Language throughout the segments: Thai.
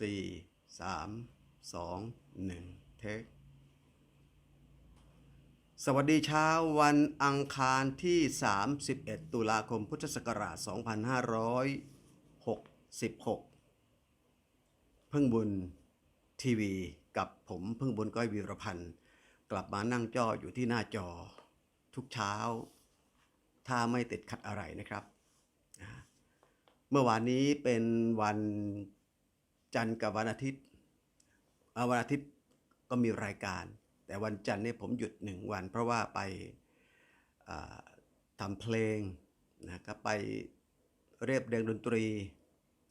สี่สามสองหนึ่งเทค สวัสดีเช้าวันอังคารที่ 31 ตุลาคมพุทธศักราช 2566 พึ่งบุญทีวีกับผมพึ่งบุญก้อยวีรพันธ์ กลับมานั่งจออยู่ที่หน้าจอทุกเช้า ถ้าไม่ติดขัดอะไรนะครับ เมื่อวานนี้เป็นวัน จันทร์กับวันอาทิตย์วันอาทิตย์ก็มีรายการ แต่วันจันทร์เนี่ยผมหยุดหนึ่งวัน เพราะว่าไปทำเพลงนะก็ไปเรียบเรียงดนตรี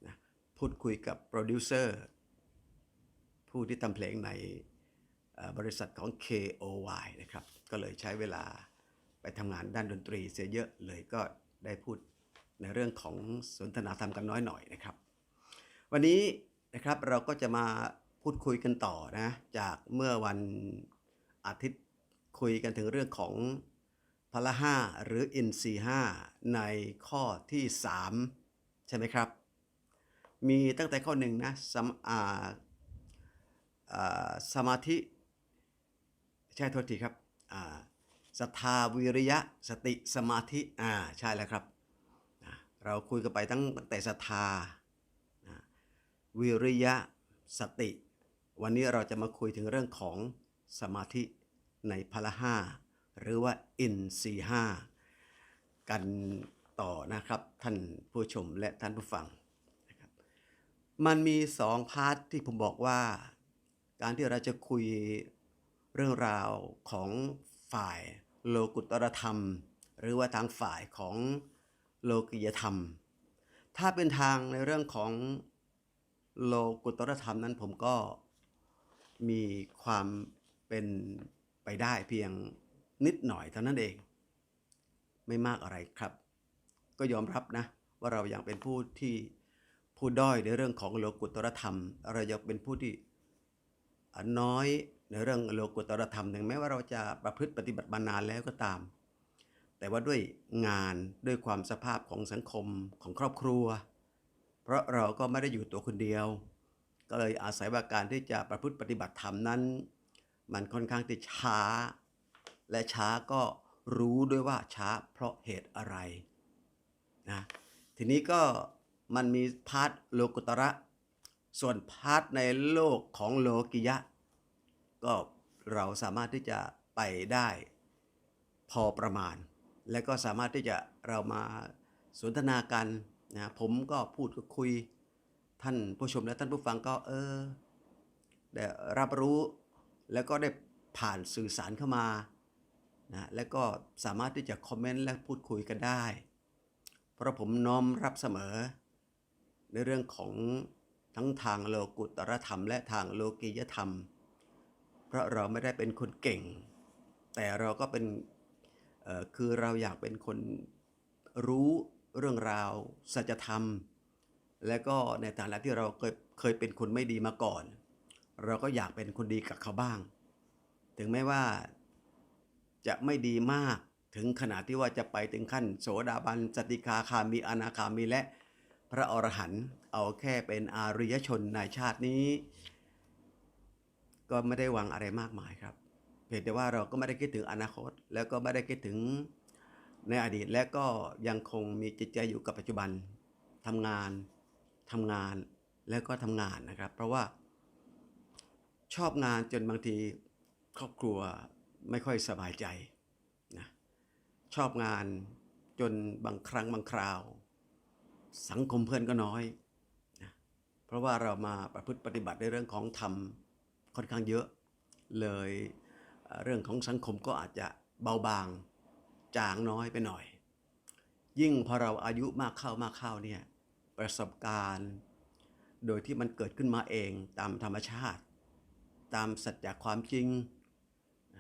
นะพูดคุยกับโปรดิวเซอร์ผู้ที่ทำเพลงในบริษัทของ KOY นะครับ ก็เลยใช้เวลาไปทำงานด้านดนตรีเสียเยอะเลยก็ได้พูดในเรื่องของสนทนาธรรมกันน้อยหน่อยนะครับ วันนี้ นะครับ เราก็จะมาพูดคุยกันต่อนะ จากเมื่อวันอาทิตย์คุยกันถึงเรื่องของพละห้าหรืออินทรีห้าในข้อที่ 3 ใช่ไหมครับ มีตั้งแต่ข้อหนึ่งนะสมอาสมาธิ ใช่โทษทีครับศรัทธาวิริยะสติสมาธิอ่าใช่แล้วครับ เราคุยกันไปตั้งแต่ศรัทธา วิริยะสติ วันนี้เราจะมาคุยถึงเรื่องของสมาธิในพละห้าหรือว่าอินรีห้ากันต่อนะครับท่านผู้ชมและท่านผู้ฟังนะครับมันมีสองพาร์ทที่ผมบอกว่า การที่เราจะคุยเรื่องราวของฝ่ายโลกุตรธรรม หรือว่าทางฝ่ายของโลกิยธรรม ถ้าเป็นทางในเรื่องของ โลกุตรธรรมนั้นผมก็มีความเป็นไปได้เพียงนิดหน่อยเท่านั้นเอง ไม่มากอะไรครับ ก็ยอมรับนะ ว่าเรายังเป็นผู้ที่ผู้ด้อยในเรื่องของโลกุตรธรรม เรายังเป็นผู้ที่น้อยในเรื่องโลกุตรธรรมถึงแม้ว่าเราจะประพฤติปฏิบัติมานานแล้วก็ตาม แต่ว่าด้วยงานด้วยความสภาพของสังคมของครอบครัว เพราะเราก็ไม่ได้อยู่ตัวคนเดียว ก็เลยอาศัยว่าการที่จะประพฤติปฏิบัติธรรมนั้น มันค่อนข้างที่ช้า และช้าก็รู้ด้วยว่าช้าเพราะเหตุอะไรนะทีนี้ก็มันมีพาร์ทโลกุตระ ส่วนพาร์ทในโลกของโลกิยะ ก็เราสามารถที่จะไปได้พอประมาณ และก็สามารถที่จะเรามาสนทนากัน นะผมก็พูดก็คุยท่านผู้ชมและท่านผู้ฟังก็เออได้รับรู้แล้วก็ได้ผ่านสื่อสารเข้ามานะแล้วก็สามารถที่จะคอมเมนต์และพูดคุยกันได้ เพราะผมน้อมรับเสมอ ในเรื่องของทั้งทางโลกุตรธรรม และทางโลกียธรรม เพราะเราไม่ได้เป็นคนเก่ง แต่เราก็เป็นคือเราอยากเป็นคนรู้ เรื่องราว สัจธรรม และก็ในฐานะที่เราเคยเคยเป็นคนไม่ดีมาก่อน เราก็อยากเป็นคนดีกับเขาบ้าง ถึงแม้ว่าจะไม่ดีมากถึงขนาดที่ว่าจะไปถึงขั้น โสดาบันสติคาคามีอนาคามีและพระอรหันต์เอาแค่เป็นอาริยชนในชาตินี้ ก็ไม่ได้หวังอะไรมากมายครับเพียงแต่ว่าเราก็ไม่ได้คิดถึงอนาคต แล้วก็ไม่ได้คิดถึง ในอดีตและก็ยังคงมีจิตใจอยู่กับปัจจุบันทำงานทำงานแล้วก็ทำงานนะครับ เพราะว่าชอบงานจนบางทีครอบครัวไม่ค่อยสบายใจนะชอบงานจนบางครั้งบางคราว สังคมเพื่อนก็น้อยนะเพราะว่าเรามาประพฤติปฏิบัติในเรื่องของธรรมค่อนข้างเยอะ เลยเอ่อเรื่องของสังคมก็อาจจะเบาบาง จางน้อยไปหน่อย ยิ่งพอเราอายุมากเข้ามากเข้าเนี่ยประสบการณ์ โดยที่มันเกิดขึ้นมาเองตามธรรมชาติ ตามสัจจความจริง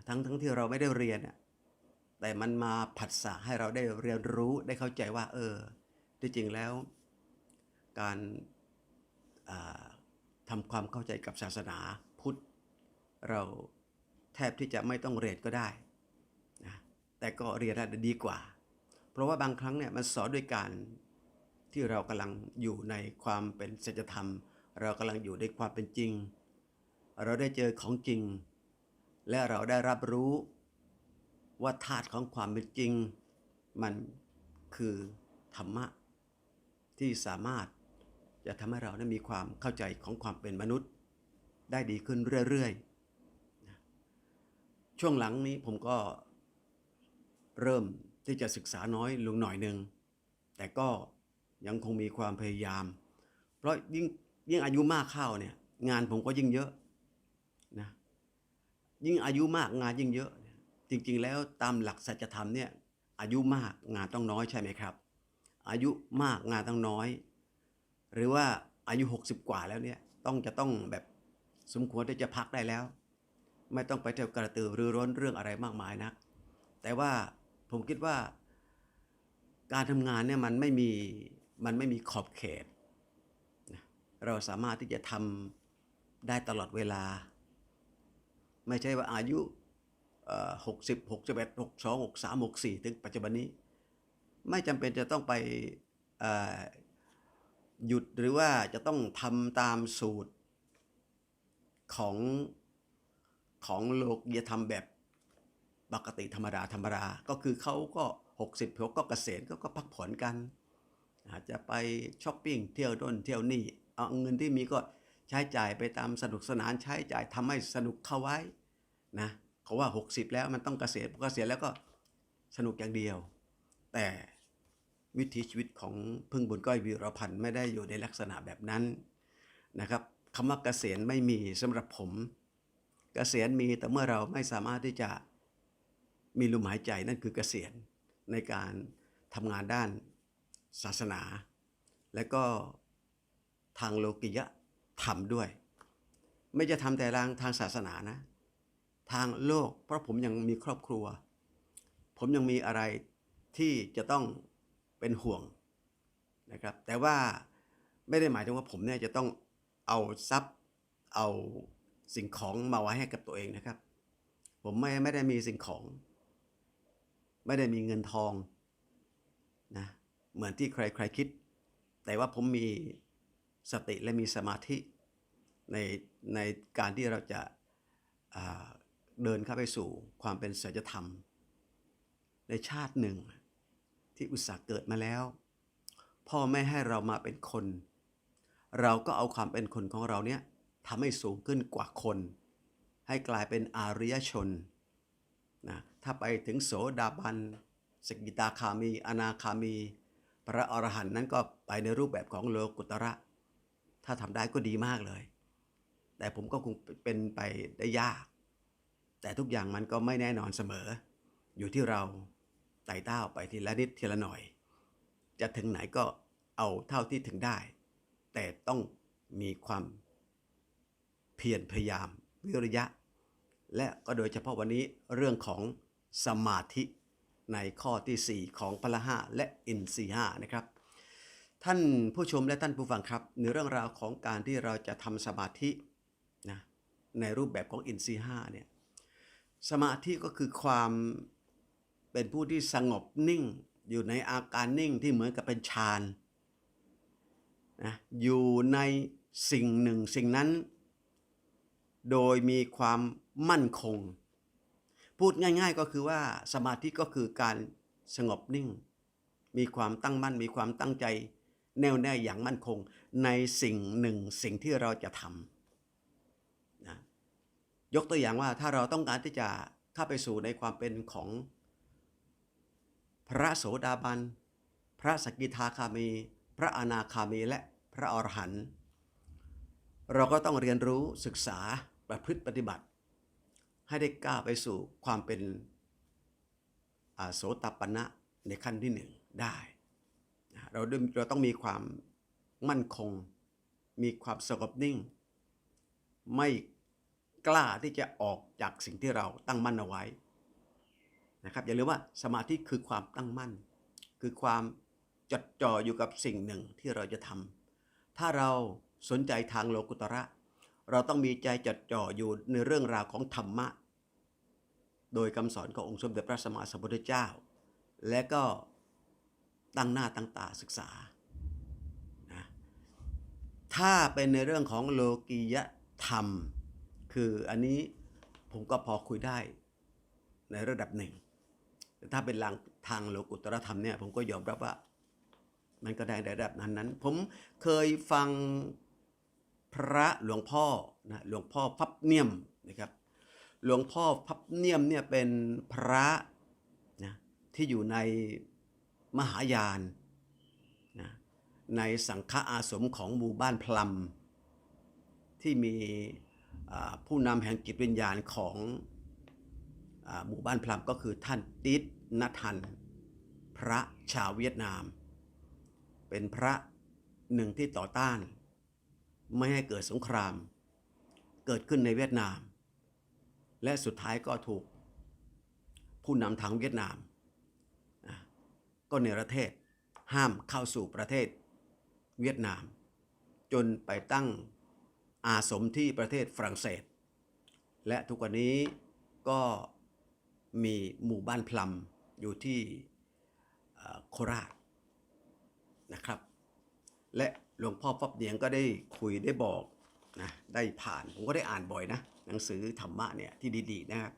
ทั้งทั้งที่เราไม่ได้เรียน แต่มันมาผัสสะให้เราได้เรียนรู้ได้เข้าใจว่า เออ ที่จริงแล้ว การทำความเข้าใจกับศาสนาพุทธ เราแทบที่จะไม่ต้องเรียนก็ได้ แต่ก็เรียนได้ดีกว่า เพราะว่าบางครั้งเนี่ยมันสอนด้วยการที่เรากำลังอยู่ในความเป็นสัจธรรม เรากำลังอยู่ในความเป็นจริง เราได้เจอของจริง และเราได้รับรู้ว่าธาตุของความเป็นจริง มันคือธรรมะที่สามารถจะทำให้เราได้มีความเข้าใจของความเป็นมนุษย์ ได้ดีขึ้นเรื่อยๆ ช่วงหลังนี้ผมก็ เริ่มที่จะศึกษาน้อยลงหน่อยหนึ่งแต่ก็ยังคงมีความพยายาม เพราะยิ่งยิ่งอายุมากเข้าเนี่ยงานผมก็ยิ่งเยอะนะยิ่งอายุมากงานยิ่งเยอะ จริง ๆ แล้วตามหลักสัจธรรมเนี่ยอายุมากงานต้องน้อยใช่ไหมครับ อายุมากงานต้องน้อย หรือว่าอายุ 60 กว่าแล้วเนี่ยต้องจะต้องแบบสมควรที่จะพักได้แล้ว ไม่ต้องไปเที่ยวกระตือรือร้นเรื่องอะไรมากมายนัก แต่ว่า ผมคิดว่า การทำงานเนี่ยมันไม่มีมันไม่มีขอบเขต เราสามารถที่จะทำได้ตลอดเวลา ไม่ใช่ว่าอายุหกสิบหกสิบเอ็ดหกสองหกสามหกสี่ถึงปัจจุบันนี้ ไม่จำเป็นจะต้องไปหยุดหรือว่าจะต้องทำตามสูตรของของโลกยธรรมแบบ ปกติธรรมดาธรรมดาก็คือเขาก็ 60เขาก็เกษียณเขาก็พักผ่อนกัน อาจจะไปช้อปปิ้งเที่ยวด้นเที่ยวนี่เอาเงินที่มีก็ใช้จ่ายไปตามสนุกสนานใช้จ่ายทำให้สนุกเข้าไว้นะเขาว่า 60 แล้วมันต้องเกษียณพอเกษียณแล้วก็สนุกอย่างเดียว แต่วิถีชีวิตของพึ่งบุญก้อยวีรพันธ์ไม่ได้อยู่ในลักษณะแบบนั้นนะครับคำว่าเกษียณไม่มีสำหรับผม เกษียณมีแต่เมื่อเราไม่สามารถที่จะ มีลมหายใจนั่นคือเกษียณในการทำงานด้านศาสนา และก็ทางโลกิยะธรรมด้วย ไม่จะทำแต่ทางทางศาสนานะ ทางโลก เพราะผมยังมีครอบครัว ผมยังมีอะไรที่จะต้องเป็นห่วงนะครับ แต่ว่าไม่ได้หมายถึงว่าผมเนี่ยจะต้องเอาทรัพย์เอาสิ่งของมาไว้ให้กับตัวเองนะครับ ผมไม่ไม่ได้มีสิ่งของ ไม่ได้มีเงินทองนะเหมือนที่ใครใครคิด แต่ว่าผมมีสติและมีสมาธิในในการที่เราจะอ่าเดินเข้าไปสู่ความเป็นสัจธรรม ในชาติหนึ่งที่อุตส่าห์เกิดมาแล้ว พ่อแม่ให้เรามาเป็นคน เราก็เอาความเป็นคนของเราเนี่ยทำให้สูงขึ้นกว่าคน ให้กลายเป็นอาริยชน นะถ้าไปถึงโสดาบันสกิตาคามี อนาคามี พระอรหันต์นั้นก็ไปในรูปแบบของโลกุตระ ถ้าทำได้ก็ดีมากเลย แต่ผมก็คงเป็นไปได้ยาก แต่ทุกอย่างมันก็ไม่แน่นอนเสมอ อยู่ที่เราไต่เต้าไปทีละนิดทีละหน่อย จะถึงไหนก็เอาเท่าที่ถึงได้ แต่ต้องมีความเพียรพยายามวิริยะ และก็โดยเฉพาะวันนี้เรื่องของสมาธิในข้อที่ 4 ของพละห้าและอินทรีห้านะครับ ท่านผู้ชมและท่านผู้ฟังครับ ในเรื่องราวของการที่เราจะทำสมาธินะในรูปแบบของอินทรีห้าเนี่ยสมาธิก็คือความเป็นผู้ที่สงบนิ่ง อยู่ในอาการนิ่งที่เหมือนกับเป็นฌานนะอยู่ในสิ่งหนึ่งสิ่งนั้น โดยมีความ มั่นคง พูดง่าย ๆก็คือว่าสมาธิก็คือการสงบนิ่ง มีความตั้งมั่นมีความตั้งใจ แน่วแน่อย่างมั่นคง ในสิ่งหนึ่งสิ่งที่เราจะทำนะยกตัวอย่างว่าถ้าเราต้องการที่จะเข้าไปสู่ในความเป็นของพระโสดาบัน พระสกิทาคามี พระอนาคามีและพระอรหันต์ เราก็ต้องเรียนรู้ศึกษาประพฤติปฏิบัติ ให้ได้ก้าวไปสู่ความเป็นโสตปันนะในขั้นที่หนึ่งได้ เราด้วยเราต้องมีความมั่นคง มีความสงบนิ่ง ไม่กล้าที่จะออกจากสิ่งที่เราตั้งมั่นเอาไว้นะครับอย่าลืมว่าสมาธิคือความตั้งมั่น คือความจดจ่ออยู่กับสิ่งหนึ่งที่เราจะทำถ้าเราสนใจทางโลกุตระ เราต้องมีใจจดจ่ออยู่ในเรื่องราวของธรรมะ โดยคำสอนขององค์สมเด็จพระสัมมาสัมพุทธเจ้า และก็ตั้งหน้าตั้งตาศึกษานะถ้าเป็นในเรื่องของโลกียธรรม คืออันนี้ผมก็พอคุยได้ในระดับหนึ่ง แต่ถ้าเป็นทางทางโลกุตรธรรมเนี่ยผมก็ยอมรับว่ามันก็ได้ในระดับนั้นนั้น ผมเคยฟังพระหลวงพ่อนะหลวงพ่อพับเนียมนะครับ หลวงพ่อพับเนียมเนี่ยเป็นพระนะที่อยู่ในมหายานนะในสังฆอาสมของหมู่บ้านพลัมที่มีผู้นำแห่งจิตวิญญาณของอหมู่บ้านพลัมก็คือท่านติดนัทัน พระชาวเวียดนาม เป็นพระหนึ่งที่ต่อต้าน ไม่ให้เกิดสงคราม เกิดขึ้นในเวียดนาม และสุดท้ายก็ถูกผู้นำทางเวียดนาม ก็เนประเทศห้ามเข้าสู่ประเทศเวียดนาม จนไปตั้งอาสมที่ประเทศฝรั่งเศส และทุกวันนี้ก็มีหมู่บ้านพลัมอยู่ที่โคราชนะครับ และหลวงพ่อฟับเนียงก็ได้คุยได้บอก นะได้ผ่านผมก็ได้อ่านบ่อยนะหนังสือธรรมะเนี่ยที่ดีๆนะครับ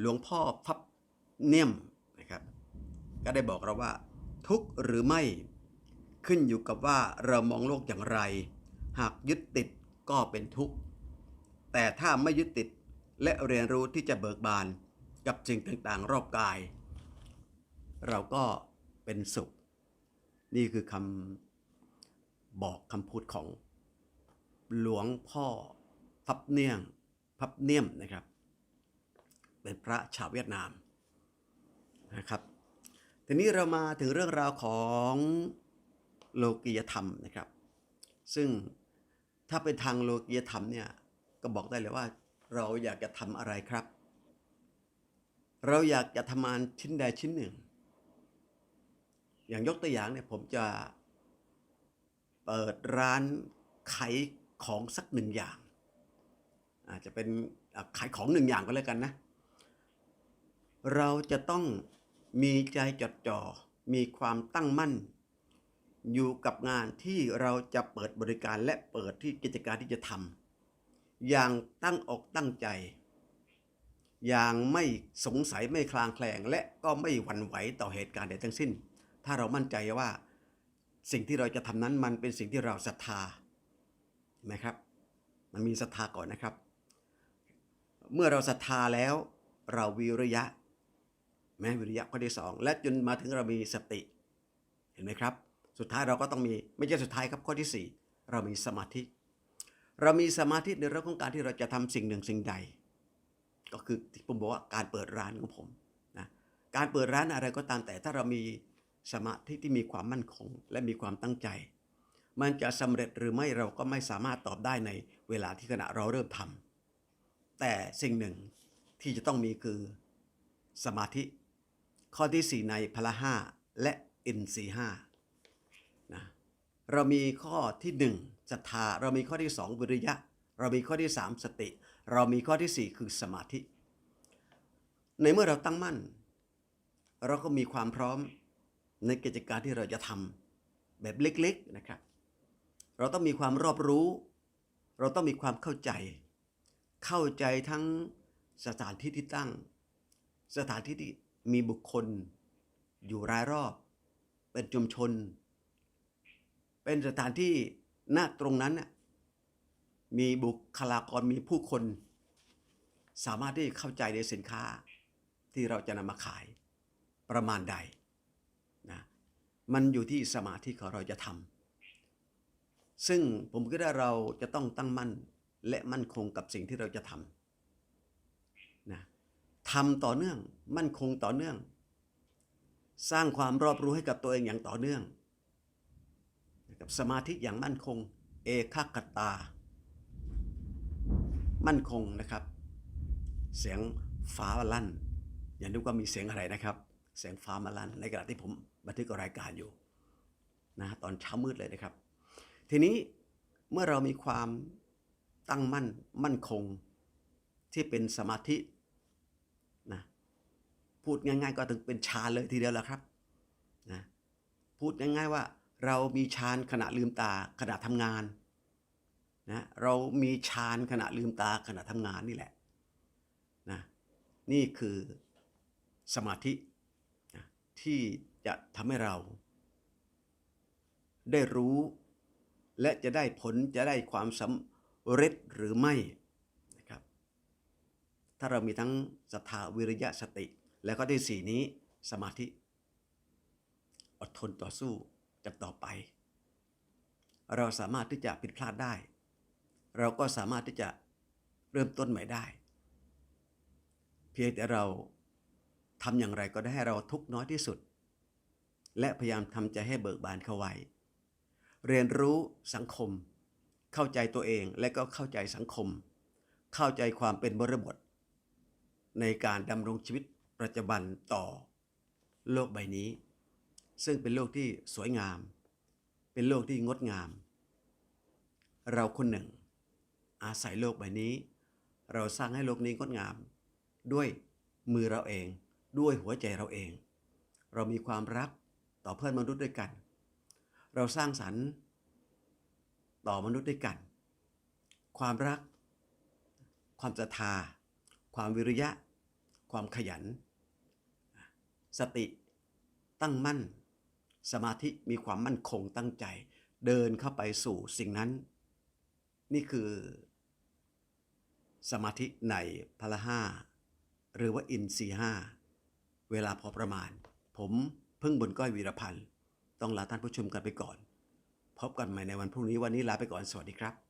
หลวงพ่อพับเนียมนะครับก็ได้บอกเราว่า ทุกหรือไม่ขึ้นอยู่กับว่าเรามองโลกอย่างไร หากยึดติดก็เป็นทุกข์ แต่ถ้าไม่ยึดติดและเรียนรู้ที่จะเบิกบานกับสิ่งต่างๆ รอบกาย เราก็เป็นสุข นี่คือคำบอกคำพูดของ หลวงพ่อพับเนียงพับเนียมนะครับ เป็นพระชาวเวียดนามนะครับทีนี้เรามาถึงเรื่องราวของโลกียธรรมนะครับ ซึ่งถ้าเป็นทางโลกียธรรมเนี่ยก็บอกได้เลยว่า เราอยากจะทำอะไรครับ เราอยากจะทำงานชิ้นใดชิ้นหนึ่ง อย่างยกตัวอย่างเนี่ยผมจะเปิดร้านขาย ของสักหนึ่งอย่าง อาจจะเป็นขายของหนึ่งอย่างก็แล้วกันนะ เราจะต้องมีใจจดจ่อ มีความตั้งมั่น อยู่กับงานที่เราจะเปิดบริการและเปิดที่กิจการที่จะทำอย่างตั้งอกตั้งใจ อย่างไม่สงสัยไม่คลางแคลงและก็ไม่หวั่นไหวต่อเหตุการณ์ใดทั้งสิ้น ถ้าเรามั่นใจว่าสิ่งที่เราจะทำนั้นมันเป็นสิ่งที่เราศรัทธา นไหมครับ มันมีศรัทธาก่อนนะครับ เมื่อเราศรัทธาแล้วเราวิริยะ แม้วิริยะข้อที่สองและจนมาถึงเรามีสติ เห็นไหมครับ สุดท้ายเราก็ต้องมีไม่ใช่สุดท้ายครับข้อที่สี่เรามีสมาธิ เรามีสมาธิในเรื่องของการที่เราจะทำสิ่งหนึ่งสิ่งใด ก็คือที่ผมบอกว่าการเปิดร้านของผมนะการเปิดร้านอะไรก็ตามแต่ถ้าเรามีสมาธิที่มีความมั่นคง และมีความตั้งใจ มันจะสำเร็จหรือไม่เราก็ไม่สามารถตอบได้ในเวลาที่ขณะเราเริ่มทำแต่สิ่งหนึ่งที่จะต้องมีคือสมาธิ ข้อที่ 4 ในพละห้าและอินทรีห้านะเรามีข้อที่ 1ศรัทธาเรามีข้อที่ 2 วิริยะ เรามีข้อที่ 3 สติ เรามีข้อทีสี่4 คือสมาธิ ในเมื่อเราตั้งมั่น เราก็มีความพร้อมในกิจการที่เราจะทำแบบเล็กๆนะครับ เราต้องมีความรอบรู้ เราต้องมีความเข้าใจ เข้าใจทั้งสถานที่ที่ตั้ง สถานที่ที่มีบุคคล อยู่รายรอบ เป็นชุมชน เป็นสถานที่ณตรงนั้น มีบุคลากรมีผู้คน สามารถที่จะเข้าใจในสินค้าที่เราจะนำมาขายประมาณใดนะมันอยู่ที่สมาธิของเราจะทำ ซึ่งผมคิดว่าเราจะต้องตั้งมั่นและมั่นคงกับสิ่งที่เราจะทำนะทำต่อเนื่อง มั่นคงต่อเนื่อง สร้างความรอบรู้ให้กับตัวเองอย่างต่อเนื่องนะครับสมาธิอย่างมั่นคง เอกคตา มั่นคงนะครับ เสียงฟ้ามาลั่น อย่านึกว่ามีเสียงอะไรนะครับ เสียงฟ้ามาลั่นในขณะที่ผมบันทึกรายการอยู่นะตอนเช้ามืดเลยนะครับ ทีนี้เมื่อเรามีความตั้งมั่นมั่นคงที่เป็นสมาธินะพูดง่าย ๆ ก็ถึงเป็นฌานเลยทีเดียวแหละครับนะพูดง่าย ๆว่าเรามีฌานขณะลืมตาขณะทำงานนะเรามีฌานขณะลืมตาขณะทำงานนี่แหละนะนี่คือสมาธินะที่จะทำให้เราได้รู้ และจะได้ผลจะได้ความสำเร็จหรือไม่นะครับ ถ้าเรามีทั้งศรัทธาวิริยะสติ แล้วก็ได้สี่นี้สมาธิ อดทนต่อสู้กันต่อไป เราสามารถที่จะผิดพลาดได้ เราก็สามารถที่จะเริ่มต้นใหม่ได้ เพียงแต่เราทำอย่างไรก็ได้ให้เราทุกน้อยที่สุด และพยายามทำใจให้เบิกบานเข้าไว้ เรียนรู้สังคม เข้าใจตัวเองและก็เข้าใจสังคม เข้าใจความเป็นบริบท ในการดำรงชีวิตประจำวันต่อ โลกใบนี้ ซึ่งเป็นโลกที่สวยงาม เป็นโลกที่งดงาม เราคนหนึ่ง อาศัยโลกใบนี้ เราสร้างให้โลกนี้งดงาม ด้วยมือเราเองด้วยหัวใจเราเอง เรามีความรักต่อเพื่อนมนุษย์ด้วยกัน เราสร้างสรรค์ต่อมนุษย์ด้วยกัน ความรัก ความศรัทธา ความวิริยะ ความขยัน สติตั้งมั่น สมาธิมีความมั่นคงตั้งใจ เดินเข้าไปสู่สิ่งนั้น นี่คือ สมาธิในพละห้าหรือว่าอินทรีห้าเวลาพอประมาณ ผมพึ่งบนก้อยวีรพันธ์ ต้องลาท่านผู้ชมกันไปก่อน พบกันใหม่ในวันพรุ่งนี้วันนี้ลาไปก่อนสวัสดีครับ